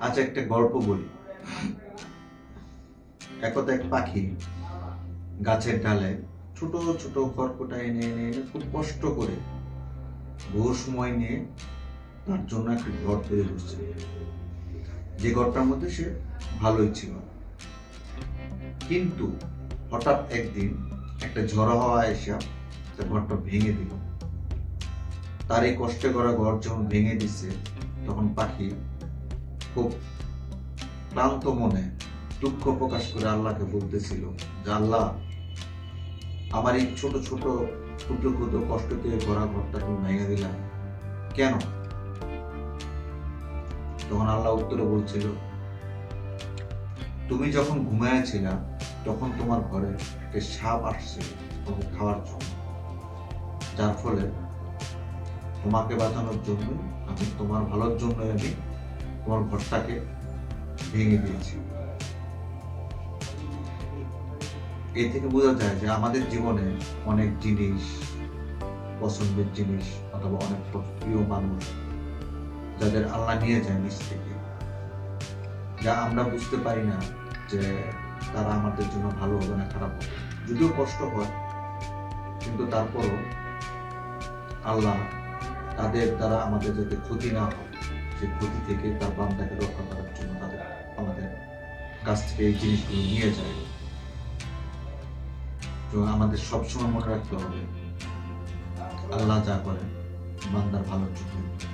আজ একটা গল্প বলি। একদা এক পাখি গাছের ডালে ছোট ছোট খড়কোটা এনে এনে এনে খুব কষ্ট করে বহু সময় নিয়ে তার জন্য একটা ঘর তৈরি করছে। যে ঘরটার মধ্যে সে ভালোই ছিল। কিন্তু হঠাৎ একদিন একটা ঝড়ো হাওয়া এসে তার ঘরটা ভেঙে দিল। তার এই কষ্টে করা ঘর যখন ভেঙে দিচ্ছে তখন পাখি খুব ক্লান্ত মনে দুঃখ প্রকাশ করে আল্লাহকে বলতেছিল যে, আল্লাহ, আমার এই ছোট ছোট, ক্ষুদ্র ক্ষুদ্র কষ্ট দিয়ে ভরা ঘরটা তুমি ভেঙে দিলাম কেন? তখন আল্লাহ উত্তরে বলছিল, তুমি যখন ঘুমাইয়াছিলা, তখন তোমার ঘরে একটা সাপ আসছে তোমাকে খাওয়ার জন্য। যার ফলে তোমাকে বাঁচানোর জন্য আমি তোমার ভালোর জন্য আমি তোমার ঘরটাকে ভেঙে দিয়েছি। এই থেকে বোঝা যায় যে আমাদের জীবনে অনেক জিনিস, পছন্দের জিনিস অথবা অনেক প্রিয় মানুষ যাদের আল্লাহ নিয়ে যায় নিচ থেকে, যা আমরা বুঝতে পারি না যে তারা আমাদের জন্য ভালো হবে না খারাপ হবে। যদিও কষ্ট হয়, কিন্তু তারপরও আল্লাহ তাদের দ্বারা আমাদের যাতে ক্ষতি না হয়। সেই ক্ষতি থেকে তার বান্দাকে রক্ষা করার জন্য তাদের, আমাদের কাছ থেকে এই জিনিসগুলো নিয়ে যায়। তো আমাদের সবসময় মনে রাখতে হবে, আল্লাহ যা করেন, বান্দার ভালোর জন্য।